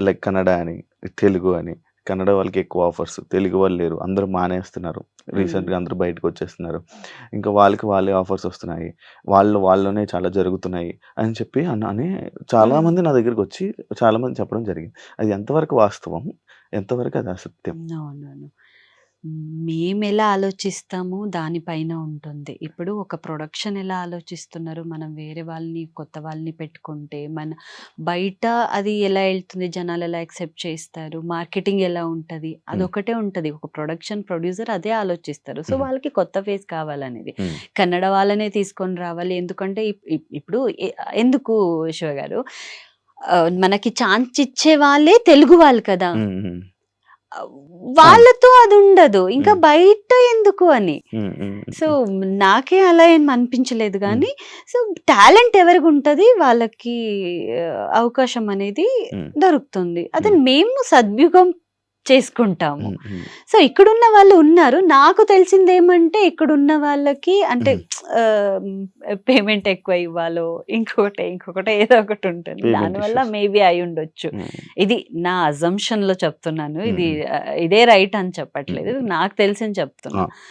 Like Kannada అని తెలుగు అని కన్నడ వాళ్ళకి ఎక్కువ ఆఫర్స్ తెలుగు వాళ్ళు లేరు. అందరూ మానేస్తున్నారు. రీసెంట్గా అందరూ బయటకు వచ్చేస్తున్నారు. ఇంకా వాళ్ళకి వాళ్ళే ఆఫర్స్ వస్తున్నాయి. వాళ్ళు వాళ్ళలోనే చాలా జరుగుతున్నాయి అని చెప్పి అన్న అని చాలా మ్మ్. మంది నా దగ్గరికి వచ్చి చాలా మంది చెప్పడం జరిగింది. అది ఎంతవరకు వాస్తవం? ఎంతవరకు అది అసత్యం? మేము ఎలా ఆలోచిస్తాము దానిపైన ఉంటుంది. ఇప్పుడు ఒక ప్రొడక్షన్ ఎలా ఆలోచిస్తున్నారు? మనం వేరే వాళ్ళని కొత్త వాళ్ళని పెట్టుకుంటే మన బయట అది ఎలా వెళ్తుంది? జనాలు ఎలా యాక్సెప్ట్ చేస్తారు? మార్కెటింగ్ ఎలా ఉంటుంది? అదొకటే ఉంటుంది. ఒక ప్రొడక్షన్ ప్రొడ్యూసర్ అదే ఆలోచిస్తారు. సో. వాళ్ళకి కొత్త ఫేస్ కావాలనేది. కన్నడ వాళ్ళనే తీసుకొని రావాలి. ఎందుకంటే ఇప్- ఇప్- ఇప్పుడు ఎందుకు శివ గారు? మనకి ఛాన్స్ ఇచ్చే వాళ్ళే తెలుగు వాళ్ళు కదా. వాళ్ళతో అది ఉండదు ఇంకా. బయట ఎందుకు అని. సో నాకే అలా ఏం అనిపించలేదు కానీ సో టాలెంట్ ఎవరికి ఉంటుంది వాళ్ళకి అవకాశం అనేది. దొరుకుతుంది అది మ్మ్. సద్విగం చేసుకుంటాము. సో ఇక్కడున్న వాళ్ళు ఉన్నారు నాకు తెలిసింది ఏమంటే ఇక్కడున్న వాళ్ళకి అంటే పేమెంట్ ఎక్కువ ఇవ్వాలో ఇంకొకటి ఇంకొకటి ఏదో ఒకటి ఉంటుంది దానివల్ల. మేబీ అయి ఉండొచ్చు మ్మ్. ఇది నా అజంప్షన్లో చెప్తున్నాను ఇది. ఆ, ఇదే రైట్ అని చెప్పట్లేదు నాకు తెలిసింది చెప్తున్నా.